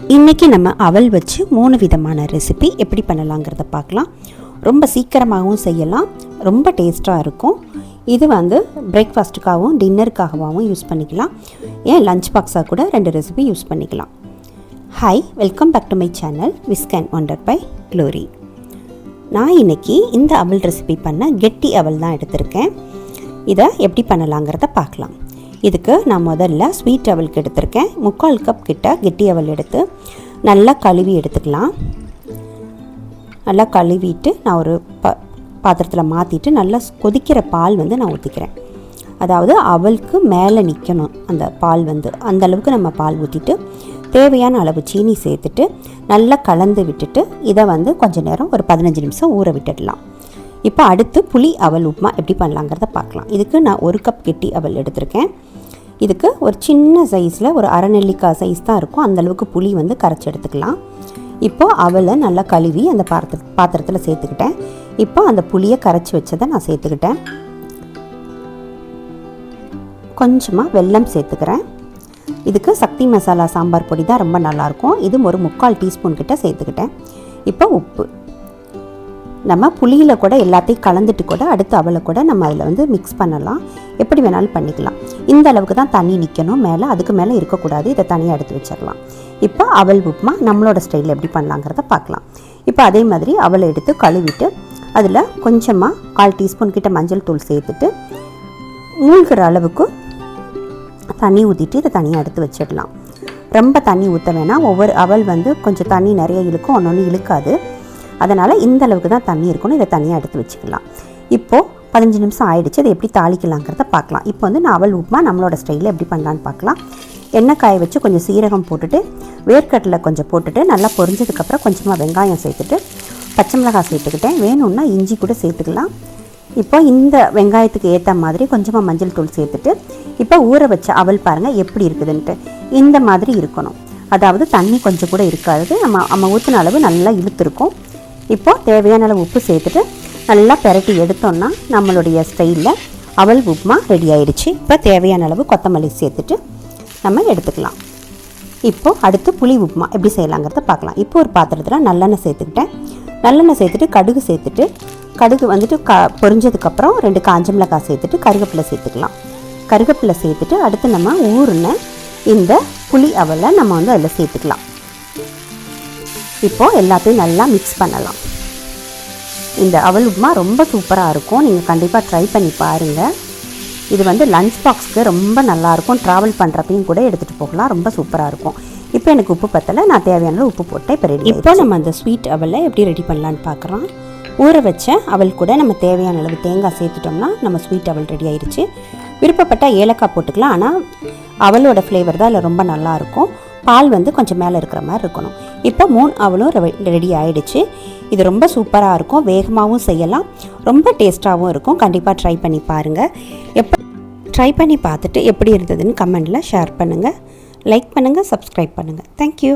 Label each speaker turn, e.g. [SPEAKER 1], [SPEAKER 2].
[SPEAKER 1] இன்றைக்கி நம்ம அவல் வச்சு மூணு விதமான ரெசிபி எப்படி பண்ணலாங்கிறத பார்க்கலாம். ரொம்ப சீக்கிரமாகவும் செய்யலாம். ரொம்ப டேஸ்ட்டாக இருக்கும். இது வந்து பிரேக்ஃபாஸ்ட்டுக்காகவும் டின்னருக்காகவும் யூஸ் பண்ணிக்கலாம். ஏன் லஞ்ச் பாக்ஸாக கூட ரெண்டு ரெசிபி யூஸ் பண்ணிக்கலாம். Hi welcome back to my channel விஸ்கேன் wonder by Glory நான் இன்னைக்கு இந்த அவல் ரெசிபி பண்ண கெட்டி அவல் தான் எடுத்திருக்கேன். இதை எப்படி பண்ணலாங்கிறத பார்க்கலாம். இதுக்கு நான் முதல்ல ஸ்வீட் அவலுக்கு எடுத்திருக்கேன். முக்கால் கப் கிட்ட கெட்டி அவல் எடுத்து நல்லா கழுவி எடுத்துக்கலாம். நல்லா கழுவிட்டு நான் ஒரு ப பாத்திரத்தில் மாற்றிட்டு நல்லா கொதிக்கிற பால் வந்து நான் ஊற்றிக்கிறேன் அதாவது அவளுக்கு மேலே நிற்கணும் அந்த பால் வந்து. அந்த அளவுக்கு நம்ம பால் ஊற்றிட்டு தேவையான அளவு சீனி சேர்த்துட்டு நல்லா கலந்து விட்டுட்டு இதை வந்து கொஞ்ச நேரம் ஒரு பதினஞ்சு நிமிஷம் ஊற விட்டுடலாம். இப்போ அடுத்து புளி அவல் உப்புமா எப்படி பண்ணலாங்கிறத பார்க்கலாம். இதுக்கு நான் ஒரு கப் கெட்டி அவல் எடுத்திருக்கேன். இதுக்கு ஒரு சின்ன சைஸில் ஒரு அரை நெல்லிக்காய் சைஸ் தான் இருக்கும். அந்த அளவுக்கு புளி வந்து கரைச்சி எடுத்துக்கலாம். இப்போ அவலை நல்லா கழுவி அந்த பாத்திர பாத்திரத்தில் சேர்த்துக்கிட்டேன். இப்போ அந்த புளியை கரைச்சி வச்சதை நான் சேர்த்துக்கிட்டேன். கொஞ்சமாக வெல்லம் சேர்த்துக்கிறேன். இதுக்கு சக்தி மசாலா சாம்பார் பொடி தான் ரொம்ப நல்லாயிருக்கும் இது ஒரு முக்கால் டீஸ்பூன் கிட்ட சேர்த்துக்கிட்டேன். இப்போ உப்பு. நம்ம புளியில் கூட எல்லாத்தையும் கலந்துட்டு கூட அடுத்து அவளை கூட நம்ம அதில் வந்து மிக்ஸ் பண்ணலாம். எப்படி வேணாலும் பண்ணிக்கலாம். இந்த அளவுக்கு தான் தண்ணி நிற்கணும் மேலே அதுக்கு மேலே இருக்கக்கூடாது. இதை தனியாக எடுத்து வச்சிடலாம். இப்போ அவல் உப்புமா நம்மளோட ஸ்டைலில் எப்படி பண்ணலாங்கிறத பார்க்கலாம். இப்போ அதே மாதிரி அவளை எடுத்து கழுவிட்டு அதில் கொஞ்சமாக கால் டீஸ்பூன் கிட்ட மஞ்சள் தூள் சேர்த்துட்டு மூழ்கிற அளவுக்கு தண்ணி ஊற்றிட்டு இதை தனியாக எடுத்து வச்சிடலாம். ரொம்ப தண்ணி ஊற்ற வேணாம். ஒவ்வொரு அவல் வந்து கொஞ்சம் தண்ணி நிறைய இழுக்கும். ஒன்று ஒன்று இழுக்காது. அதனால் இந்த அளவுக்கு தான் தண்ணி இருக்கணும். இதை தனியாக எடுத்து வச்சுக்கலாம். இப்போது பதினஞ்சு நிமிஷம் ஆயிடுச்சு. அதை எப்படி தாளிக்கலாங்கிறத பார்க்கலாம். இப்போ வந்து நான் அவல் உப்புமா நம்மளோட ஸ்டைலில் எப்படி பண்ணலான்னு பார்க்கலாம். எண்ணெய் காய வச்சு கொஞ்சம் சீரகம் போட்டுட்டு வேர்க்கடலை கொஞ்சம் போட்டுட்டு நல்லா பொரிஞ்சதுக்கப்புறம் கொஞ்சமாக வெங்காயம் சேர்த்துட்டு பச்சை மிளகாய் சேர்த்துக்கிட்டேன். வேணும்னா இஞ்சி கூட சேர்த்துக்கலாம். இப்போ இந்த வெங்காயத்துக்கு ஏற்ற மாதிரி கொஞ்சமாக மஞ்சள் தூள் சேர்த்துட்டு இப்போ ஊற வச்ச அவல் பாருங்கள் எப்படி இருக்குதுன்ட்டு. இந்த மாதிரி இருக்கணும். அதாவது தண்ணி கொஞ்சம் கூட இருக்காது. நம்ம நம்ம ஊற்றின அளவு நல்லா இழுத்துருக்கும் இப்போ தேவையான அளவு உப்பு சேர்த்துட்டு நல்லா பெரட்டி எடுத்தோம்னா நம்மளுடைய ஸ்டைலில் அவல் உப்புமா ரெடி ஆயிடுச்சு. இப்போ தேவையான அளவு கொத்தமல்லி சேர்த்துட்டு நம்ம எடுத்துக்கலாம். இப்போது அடுத்து புளி உப்புமா எப்படி செய்யலாங்கிறத பார்க்கலாம். இப்போ ஒரு பாத்திரத்தில் நல்லெண்ணெய் சேர்த்துக்கிட்டேன். நல்லெண்ணெய் சேர்த்துட்டு கடுகு சேர்த்துட்டு கடுகு வந்துட்டு க பொரிஞ்சதுக்கப்புறம் ரெண்டு காஞ்ச மிளகாய் சேர்த்துட்டு கருவேப்பிலை சேர்த்துக்கலாம். கருவேப்பிலை சேர்த்துட்டு அடுத்து நம்ம ஊறின இந்த புளி அவலை நம்ம வந்து அதில் சேர்த்துக்கலாம். இப்போது எல்லாத்தையும் நல்லா மிக்ஸ் பண்ணலாம். இந்த அவல் உப்புமா ரொம்ப சூப்பராக இருக்கும். நீங்கள் கண்டிப்பாக ட்ரை பண்ணி பாருங்கள் இது வந்து லஞ்ச் பாக்ஸ்க்கு ரொம்ப நல்லாயிருக்கும் ட்ராவல் பண்ணுறப்பையும் கூட எடுத்துகிட்டு போகலாம். ரொம்ப சூப்பராக இருக்கும். இப்போ எனக்கு உப்பு பத்தலை. நான் தேவையான அளவு உப்பு போட்டேன். இப்போ ரெடி இப்போ நம்ம அந்த ஸ்வீட் அவலை எப்படி ரெடி பண்ணலான்னு பார்க்குறோம் ஊற வச்ச அவல் கூட நம்ம தேவையான அளவு தேங்காய் சேர்த்துட்டோம்னா நம்ம ஸ்வீட் அவல் ரெடி ஆயிடுச்சு. விருப்பப்பட்டால் ஏலக்காய் போட்டுக்கலாம். ஆனால் அவலோட ஃப்ளேவர் தான் அதில் ரொம்ப நல்லாயிருக்கும் பால் வந்து கொஞ்சம் மேலே இருக்கிற மாதிரி இருக்கணும். இப்போ மூணு அவளும் ரெடி ஆகிடுச்சு இது ரொம்ப சூப்பராக இருக்கும். வேகமாகவும் செய்யலாம். ரொம்ப டேஸ்ட்டாகவும் இருக்கும். கண்டிப்பாக ட்ரை பண்ணி பாருங்கள் எப்போ ட்ரை பண்ணி பார்த்துட்டு எப்படி இருந்ததுன்னு கமெண்டில் ஷேர் பண்ணுங்கள் லைக் பண்ணுங்கள் சப்ஸ்கிரைப் பண்ணுங்கள் தேங்க்யூ